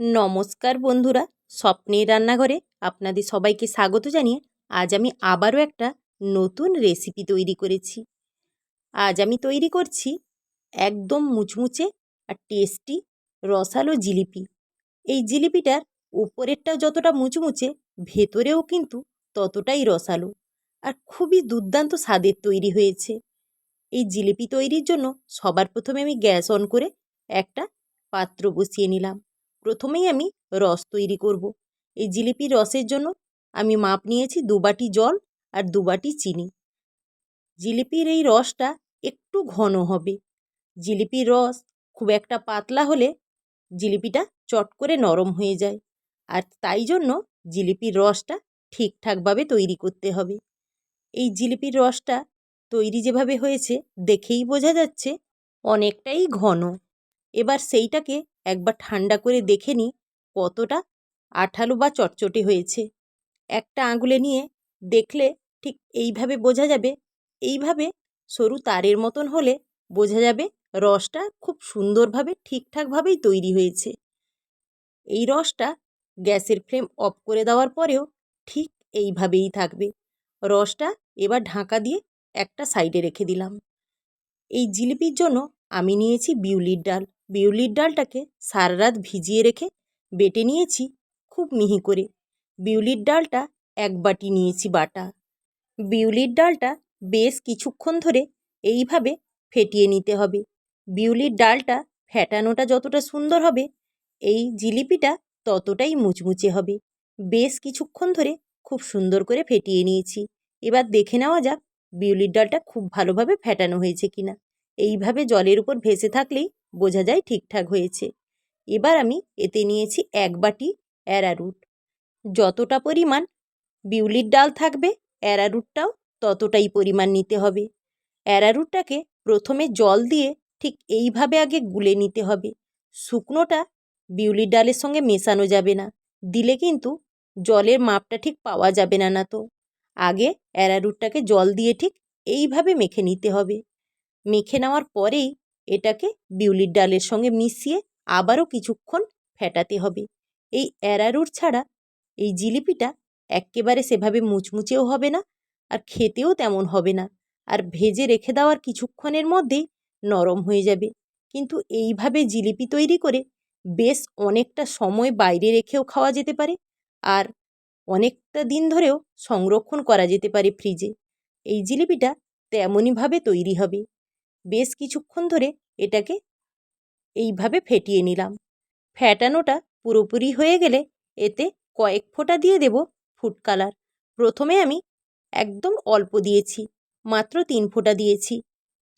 নমস্কার বন্ধুরা, স্বপ্নের রান্নাঘরে আপনাদের সবাইকে স্বাগত জানিয়ে আজ আমি আবারও একটা নতুন রেসিপি তৈরি করেছি। আজ আমি তৈরি করছি একদম মুচমুচে আর টেস্টি রসালো জিলিপি। এই জিলিপিটার উপরেরটাও যতটা মুচমুচে, ভেতরেও কিন্তু ততটাই রসালো আর খুবই দুর্দান্ত স্বাদের তৈরি হয়েছে। এই জিলিপি তৈরির জন্য সবার প্রথমে আমি গ্যাস অন করে একটা পাত্র বসিয়ে নিলাম। প্রথমেই আমি রস তৈরি করব। এই জিলিপির রসের জন্য আমি মাপ নিয়েছি দু বাটি জল আর দু বাটি চিনি। জিলিপির এই রসটা একটু ঘন হবে। জিলিপির রস খুব একটা পাতলা হলে জিলিপিটা চট করে নরম হয়ে যায়। আর তাই জন্য জিলিপির রসটা ঠিকঠাকভাবে তৈরি করতে হবে। এই জিলিপির রসটা তৈরি যেভাবে হয়েছে দেখেই বোঝা যাচ্ছে অনেকটাই ঘন। এবার সেইটাকে একবার ঠান্ডা করে দেখে নিই কতটা আঠালো বা চটচটে হয়েছে। একটা আঙুলে নিয়ে দেখলে ঠিক এইভাবে বোঝা যাবে, এইভাবে সরু তারের মতন হলে বোঝা যাবে রসটা খুব সুন্দরভাবে ঠিকঠাকভাবেই তৈরি হয়েছে। এই রসটা গ্যাসের ফ্লেম অফ করে দেওয়ার পরেও ঠিক এইভাবেই থাকবে। রসটা এবার ঢাকা দিয়ে একটা সাইডে রেখে দিলাম। এই জিলিপির জন্য আমি নিয়েছি বিউলির ডাল। বিউলির ডালটাকে সারা রাত ভিজিয়ে রেখে বেটে নিয়েছি খুব মিহি করে। বিউলির ডালটা এক বাটি নিয়েছি বাটা। বিউলির ডালটা বেশ কিছুক্ষণ ধরে এইভাবে ফেটিয়ে নিতে হবে। বিউলির ডালটা ফেটানোটা যতটা সুন্দর হবে, এই জিলিপিটা ততটাই মুচমুচে হবে। বেশ কিছুক্ষণ ধরে খুব সুন্দর করে ফেটিয়ে নিয়েছি। এবার দেখে নেওয়া যাক বিউলির ডালটা খুব ভালোভাবে ফেটানো হয়েছে কিনা। এইভাবে জলের উপর ভেসে থাকলেই বোঝা যায় ঠিকঠাক হয়েছে। এবার আমি এতে নিয়েছি এক বাটি অ্যারারুট। যতটা পরিমাণ বিউলির ডাল থাকবে অ্যারারুটটাও ততটাই পরিমাণ নিতে হবে। অ্যারারুটটাকে প্রথমে জল দিয়ে ঠিক এইভাবে আগে গুলে নিতে হবে। শুকনোটা বিউলির ডালের সঙ্গে মেশানো যাবে না। দিলে কিন্তু জলের মাপটা ঠিক পাওয়া যাবে না না তো। আগে অ্যারারুটটাকে জল দিয়ে ঠিক এইভাবে মেখে নিতে হবে। মেখে নেওয়ার পরেই এটাকে বিউলির ডালের সঙ্গে মিশিয়ে আবারও কিছুক্ষণ ফেটাতে হবে। এই অ্যারারুট ছাড়া এই জিলিপিটা এক্কেবারে সেভাবে মুচমুচেও হবে না আর খেতেও তেমন হবে না। আর ভেজে রেখে দেওয়ার কিছুক্ষণের মধ্যেই নরম হয়ে যাবে। কিন্তু এইভাবে জিলিপি তৈরি করে বেশ অনেকটা সময় বাইরে রেখেও খাওয়া যেতে পারে আর অনেকটা দিন ধরেও সংরক্ষণ করা যেতে পারে ফ্রিজে। এই জিলিপিটা তেমনইভাবে তৈরি হবে। বেশ কিছুক্ষণ ধরে এটাকে এইভাবে ফেটিয়ে নিলাম। ফ্যাটানোটা পুরোপুরি হয়ে গেলে এতে কয়েক ফোঁটা দিয়ে দেব ফুড কালার। প্রথমে আমি একদম অল্প দিয়েছি, মাত্র তিন ফোঁটা দিয়েছি।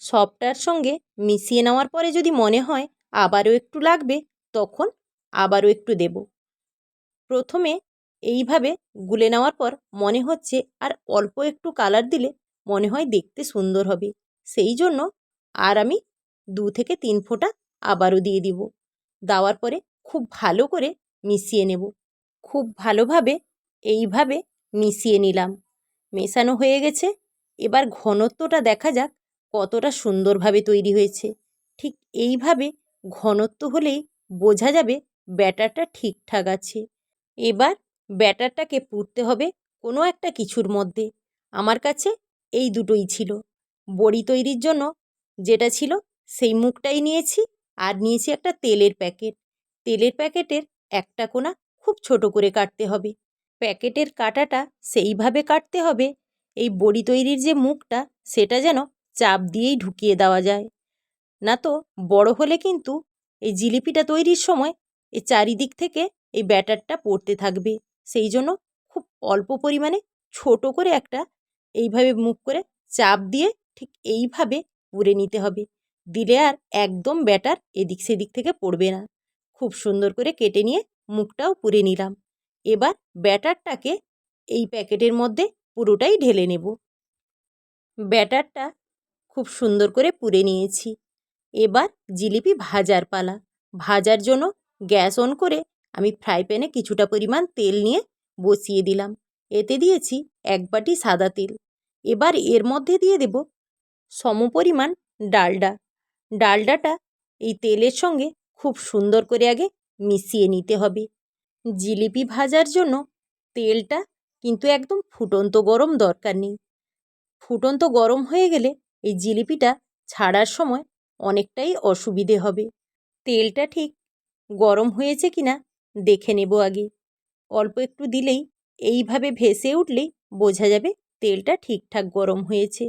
সবটার সঙ্গে মিশিয়ে নেওয়ার পরে যদি মনে হয় আবারও একটু লাগবে, তখন আবারও একটু দেব। প্রথমে এইভাবে গুলে নেওয়ার পর মনে হচ্ছে আর অল্প একটু কালার দিলে মনে হয় দেখতে সুন্দর হবে। সেই জন্য আর আমি দু থেকে তিন ফোঁটা আবারও দিয়ে দিব। দেওয়ার পরে খুব ভালো করে মিশিয়ে নেব। খুব ভালোভাবে এইভাবে মিশিয়ে নিলাম। মেশানো হয়ে গেছে। এবার ঘনত্বটা দেখা যাক কতটা সুন্দরভাবে তৈরি হয়েছে। ঠিক এইভাবে ঘনত্ব হলেই বোঝা যাবে ব্যাটারটা ঠিকঠাক আছে। এবার ব্যাটারটাকে পুড়তে হবে কোনো একটা কিছুর মধ্যে। আমার কাছে এই দুটোই ছিল। বড়ি তৈরির জন্য যেটা ছিল সেই মুখটাই নিয়েছি আর নিয়েছি একটা তেলের প্যাকেট। তেলের প্যাকেটের একটা কোনা খুব ছোট করে কাটতে হবে। প্যাকেটের কাটাটা সেইভাবে কাটতে হবে, এই বড়ি তৈরির যে মুখটা সেটা যেন চাপ দিয়েই ঢুকিয়ে দেওয়া যায়। না তো বড় হলে কিন্তু এই জিলিপিটা তৈরির সময় এই চারিদিক থেকে এই ব্যাটারটা পড়তে থাকবে। সেই জন্য খুব অল্প পরিমাণে ছোট করে একটা এইভাবে মুখ করে চাপ দিয়ে ঠিক এইভাবে পুড়ে নিতে হবে। দিলে আর একদম ব্যাটার এদিক সেদিক থেকে পড়বে না। খুব সুন্দর করে কেটে নিয়ে মুখটাও পুড়ে নিলাম। এবার ব্যাটারটাকে এই প্যাকেটের মধ্যে পুরোটাই ঢেলে নেব। ব্যাটারটা খুব সুন্দর করে পুরে নিয়েছি। এবার জিলিপি ভাজার পালা। ভাজার জন্য গ্যাস অন করে আমি ফ্রাই প্যানে কিছুটা পরিমাণ তেল নিয়ে বসিয়ে দিলাম। এতে দিয়েছি এক বাটি সাদা তেল। এবার এর মধ্যে দিয়ে দেব সমপরিমাণ ডালডা। ডালডাটা এই তেলের সঙ্গে খুব সুন্দর করে আগে মিশিয়ে নিতে হবে। জিলিপি ভাজার জন্য তেলটা কিন্তু একদম ফুটন্ত গরম দরকার নেই। ফুটন্ত গরম হয়ে গেলে এই জিলিপিটা ছাড়ার সময় অনেকটাই অসুবিধে হবে। তেলটা ঠিক গরম হয়েছে কিনা দেখে নেব আগে। অল্প একটু দিলেই এইভাবে ভেসে উঠলেই বোঝা যাবে তেলটা ঠিকঠাক গরম হয়েছে।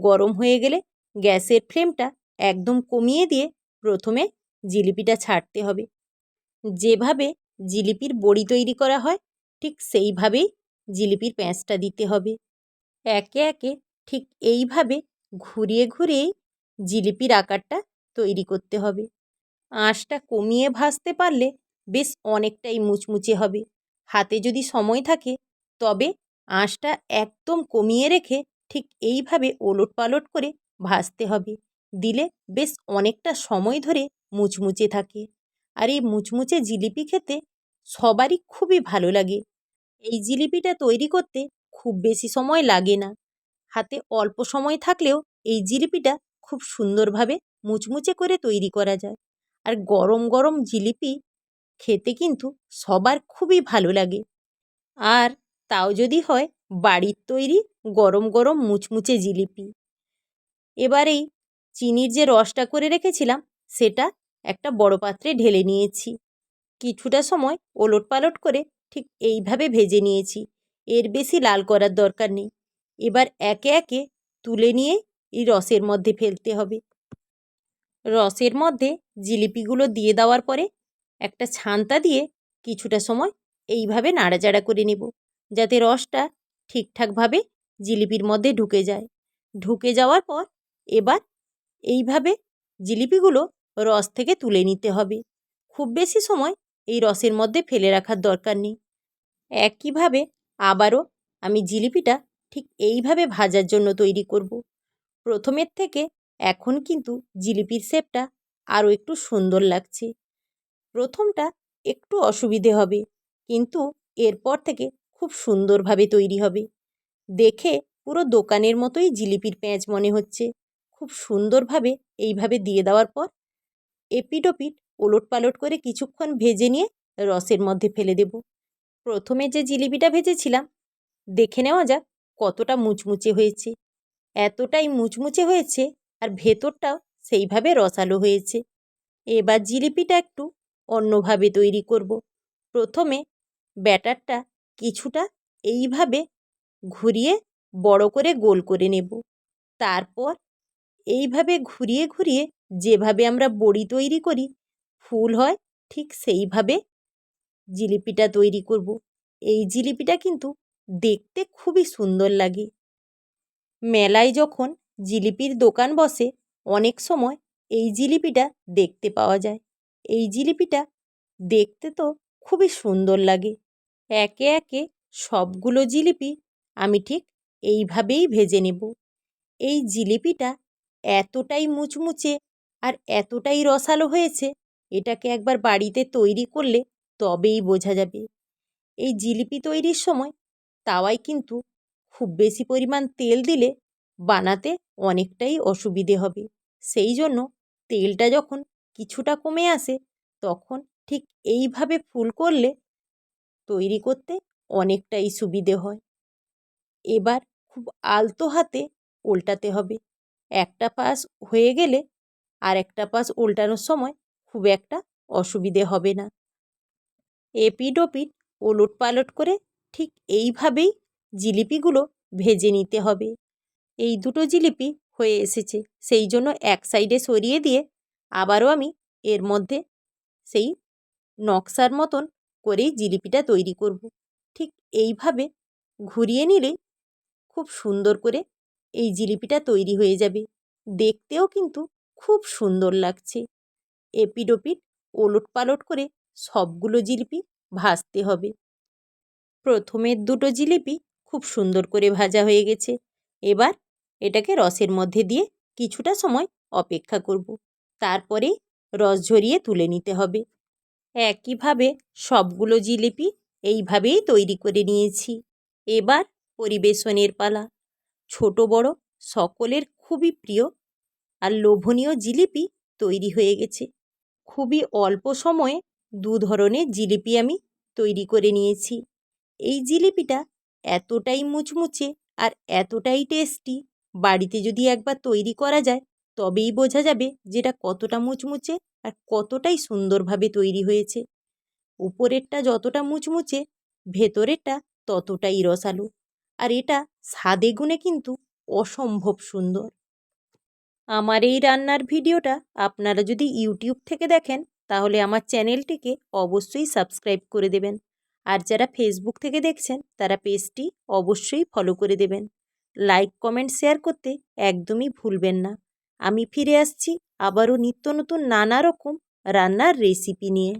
গরম হয়ে গেলে গ্যাসের ফ্লেমটা একদম কমিয়ে দিয়ে প্রথমে জিলিপিটা ছাড়তে হবে। যেভাবে জিলিপির বড়ি তৈরি করা হয়, ঠিক সেইভাবেই জিলিপির প্যাঁচটা দিতে হবে। একে একে ঠিক এইভাবে ঘুরিয়ে ঘুরিয়েই জিলিপির আকারটা তৈরি করতে হবে। আঁশটা কমিয়ে ভাজতে পারলে বেশ অনেকটাই মুচমুচে হবে। হাতে যদি সময় থাকে, তবে আঁশটা একদম কমিয়ে রেখে ঠিক এইভাবে ওলট পালট করে ভাজতে হবে। দিলে বেশ অনেকটা সময় ধরে মুচমুচে থাকে। আর এই মুচমুচে জিলিপি খেতে সবারই খুবই ভালো লাগে। এই জিলিপিটা তৈরি করতে খুব বেশি সময় লাগে না। হাতে অল্প সময় থাকলেও এই জিলিপিটা খুব সুন্দরভাবে মুচমুচে করে তৈরি করা যায়। আর গরম গরম জিলিপি খেতে কিন্তু সবার খুবই ভালো লাগে। আর তাও যদি হয়, বাড়ির তৈরি গরম গরম মুচমুচে জিলিপি। এবারেই চিনির যে রসটা করে রেখেছিলাম, সেটা একটা বড় পাত্রে ঢেলে নিয়েছি। কিছুটা সময় ওলট পালট করে ঠিক এইভাবে ভেজে নিয়েছি। এর বেশি লাল করার দরকার নেই। এবার একে একে তুলে নিয়ে এই রসের মধ্যে ফেলতে হবে। রসের মধ্যে জিলিপিগুলো দিয়ে দেওয়ার পরে একটা ছান্তা দিয়ে কিছুটা সময় এইভাবে নাড়াচাড়া করে নেব, যাতে রসটা ঠিকঠাকভাবে জিলিপির মধ্যে ঢুকে যায়। ঢুকে যাওয়ার পর এবার এইভাবে জিলিপিগুলো রস থেকে তুলে নিতে হবে। খুব বেশি সময় এই রসের মধ্যে ফেলে রাখার দরকার নেই। একইভাবে আবারও আমি জিলিপিটা ঠিক এইভাবে ভাজার জন্য তৈরি করব। প্রথমের থেকে এখন কিন্তু জিলিপির শেপটা আরও একটু সুন্দর লাগছে। প্রথমটা একটু অসুবিধে হবে, কিন্তু এরপর থেকে খুব সুন্দরভাবে তৈরি হবে। দেখে পুরো দোকানের মতোই জিলিপির প্যাঁচ মনে হচ্ছে। খুব সুন্দরভাবে এইভাবে দিয়ে দেওয়ার পর এপিট ওপিট ওলট পালট করে কিছুক্ষণ ভেজে নিয়ে রসের মধ্যে ফেলে দেব। প্রথমে যে জিলিপিটা ভেজেছিলাম, দেখে নেওয়া যাক কতটা মুচমুচে হয়েছে। এতটাই মুচমুচে হয়েছে আর ভেতরটাও সেইভাবে রসালো হয়েছে। এবার জিলিপিটা একটু অন্যভাবে তৈরি করব। প্রথমে ব্যাটারটা কিছুটা এইভাবে ঘুরিয়ে বড় করে গোল করে নেব। তারপর এইভাবে ঘুরিয়ে ঘুরিয়ে যেভাবে আমরা বড়ি তৈরি করি, ফুল হয় ঠিক সেইভাবে জিলিপিটা তৈরি করব। এই জিলিপিটা কিন্তু দেখতে খুবই সুন্দর লাগে। মেলায় যখন জিলিপির দোকান বসে, অনেক সময় এই জিলিপিটা দেখতে পাওয়া যায়। এই জিলিপিটা দেখতে তো খুবই সুন্দর লাগে। একে একে সবগুলো জিলিপি আমি ঠিক এইভাবেই ভেজে নেব। এই জিলিপিটা এতটাই মুচমুচে আর এতটাই রসালো হয়েছে, এটাকে একবার বাড়িতে তৈরি করলে তবেই বোঝা যাবে। এই জিলিপি তৈরির সময় তাওয়ায় কিন্তু খুব বেশি পরিমাণ তেল দিলে বানাতে অনেকটাই অসুবিধে হবে। সেই জন্য তেলটা যখন কিছুটা কমে আসে, তখন ঠিক এইভাবে ফুল করলে তৈরি করতে অনেকটাই সুবিধে হয়। এবার খুব আলতো হাতে উল্টাতে হবে। একটা পাশ হয়ে গেলে আর একটা পাশ উল্টানোর সময় খুব একটা অসুবিধে হবে না। এপিড ওপিড ওলট পালট করে ঠিক এইভাবেই জিলিপিগুলো ভেজে নিতে হবে। এই দুটো জিলিপি হয়ে এসেছে, সেই জন্য এক সাইডে সরিয়ে দিয়ে আবারও আমি এর মধ্যে সেই নকশার মতন করেই জিলিপিটা তৈরি করব। ঠিক এইভাবে ঘুরিয়ে নিলেই খুব সুন্দর করে এই জিলিপিটা তৈরি হয়ে যাবে। দেখতেও কিন্তু খুব সুন্দর লাগছে। এপিট ওপিট ওলট পালট করে সবগুলো জিলিপি ভাজতে হবে। প্রথমের দুটো জিলিপি খুব সুন্দর করে ভাজা হয়ে গেছে। এবার এটাকে রসের মধ্যে দিয়ে কিছুটা সময় অপেক্ষা করব। তারপরে রস ঝরিয়ে তুলে নিতে হবে। একইভাবে সবগুলো জিলিপি এইভাবেই তৈরি করে নিয়েছি। এবার পরিবেশনের পালা। ছোট বড় সকলের খুবই প্রিয় আর লোভনীয় জিলিপি তৈরি হয়ে গেছে। খুবই অল্প সময়ে দু ধরনের জিলিপি আমি তৈরি করে নিয়েছি। এই জিলিপিটা এতটাই মুচমুচে আর এতটাই টেস্টি, বাড়িতে যদি একবার তৈরি করা যায়, তবেই বোঝা যাবে যেটা কতটা মুচমুচে আর কতটাই সুন্দরভাবে তৈরি হয়েছে। উপরেরটা যতটা মুচমুচে, ভেতরেরটা ততটাই রসালো। আর এটা স্বাদে গুণে কিন্তু অসম্ভব সুন্দর। আমার এই রান্নার ভিডিওটা আপনারা যদি ইউটিউব থেকে দেখেন, তাহলে আমার চ্যানেলটিকে অবশ্যই সাবস্ক্রাইব করে দেবেন। আর যারা ফেসবুক থেকে দেখছেন, তারা পেজটি অবশ্যই ফলো করে দেবেন। লাইক, কমেন্ট, শেয়ার করতে একদমই ভুলবেন না। আমি ফিরে আসছি আবারও নিত্য নতুন নানা রকম রান্নার রেসিপি নিয়ে।